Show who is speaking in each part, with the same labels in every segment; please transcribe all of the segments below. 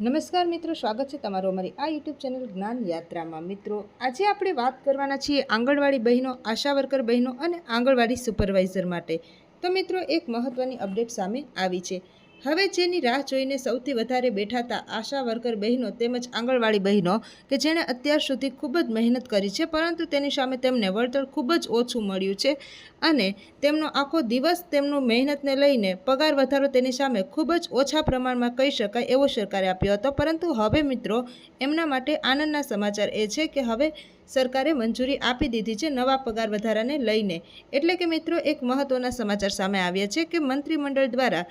Speaker 1: નમસ્કાર મિત્રો, સ્વાગત છે તમારું અમારી આ યુટ્યુબ ચેનલ જ્ઞાન યાત્રામાં. મિત્રો, આજે આપણે વાત કરવાના છીએ આંગણવાડી બહેનો, આશા વર્કર બહેનો અને આંગણવાડી સુપરવાઇઝર માટે. તો મિત્રો, એક મહત્ત્વની અપડેટ સામે આવી છે. હવે જેની રાહ જોઈને સૌથી વધારે બેઠા હતા આશા વર્કર બહેનો તેમજ આંગણવાડી બહેનો, કે જેણે અત્યાર સુધી ખૂબ જ મહેનત કરી છે, પરંતુ તેની સામે તેમને વળતર ખૂબ જ ઓછું મળ્યું છે અને તેમનો આખો દિવસ તેમનું મહેનતને લઈને પગાર વધારો તેની સામે ખૂબ જ ઓછા પ્રમાણમાં કહી શકાય એવો સરકારે આપ્યો હતો. પરંતુ હવે મિત્રો, એમના માટે આનંદના સમાચાર એ છે કે હવે સરકારે મંજૂરી આપી દીધી છે નવા પગાર વધારાને લઈને. એટલે કે મિત્રો, એક મહત્ત્વના સમાચાર સામે આવ્યા છે કે મંત્રીમંડળ દ્વારા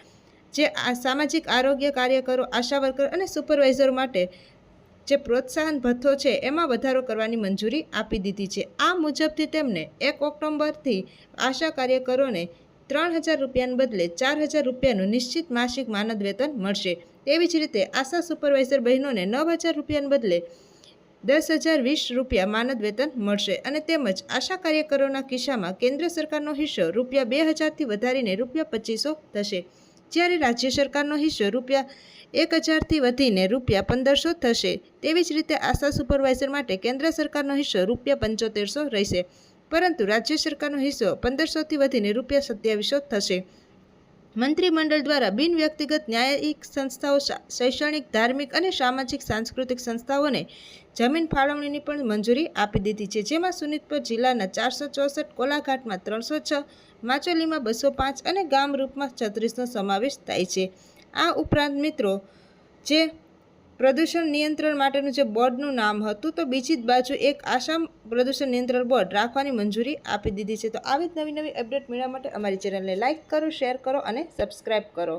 Speaker 1: જે આ સામાજિક આરોગ્ય કાર્યકરો, આશા વર્કર અને સુપરવાઇઝરો માટે જે પ્રોત્સાહન ભથ્થો છે, એમાં વધારો કરવાની મંજૂરી આપી દીધી છે. આ મુજબથી તેમને એક ઓક્ટોબરથી આશા કાર્યકરોને ત્રણ હજાર રૂપિયાને બદલે ચાર હજાર રૂપિયાનું નિશ્ચિત માસિક માનદ વેતન મળશે. તેવી જ રીતે આશા સુપરવાઇઝર બહેનોને નવ હજાર રૂપિયાને બદલે દસ હજાર વીસ રૂપિયા માનદ વેતન મળશે અને તેમજ આશા કાર્યકરોના કિસ્સામાં કેન્દ્ર સરકારનો હિસ્સો રૂપિયા બે હજારથી વધારીને રૂપિયા પચીસો થશે. જ્યારે રાજ્ય સરકારનો હિસ્સો રૂપિયા એક હજારથી વધીને રૂપિયા પંદરસો થશે, તેવી જ રીતે આશા સુપરવાઇઝર માટે કેન્દ્ર સરકારનો હિસ્સો રૂપિયા પંચોતેરસો રહેશે. પરંતુ રાજ્ય સરકારનો હિસ્સો પંદરસોથી વધીને રૂપિયા સત્યાવીસો થશે. મંત્રીમંડળ દ્વારા બિન વ્યક્તિગત ન્યાયિક સંસ્થાઓ શૈક્ષણિક, ધાર્મિક અને સામાજિક, સાંસ્કૃતિક સંસ્થાઓને જમીન ફાળવણીની પણ મંજૂરી આપી દીધી છે. જેમાં સુનિતપુર જિલ્લાના ચારસો ચોસઠ, કોલાઘાટમાં ત્રણસો છ માચોલીમાં બસો પાંચ અને ગામરૂપમાં છત્રીસનો સમાવેશ થાય છે. આ ઉપરાંત મિત્રો, જે પ્રદૂષણ નિયંત્રણ માટેનું જે બોર્ડનું નામ હતું, તો બીજી જ બાજુ એક આસામ પ્રદૂષણ નિયંત્રણ બોર્ડ રાખવાની મંજૂરી આપી દીધી છે. તો આવી જ નવી નવી અપડેટ મેળવવા માટે અમારી ચેનલને લાઇક કરો, શેર કરો અને સબસ્ક્રાઈબ કરો.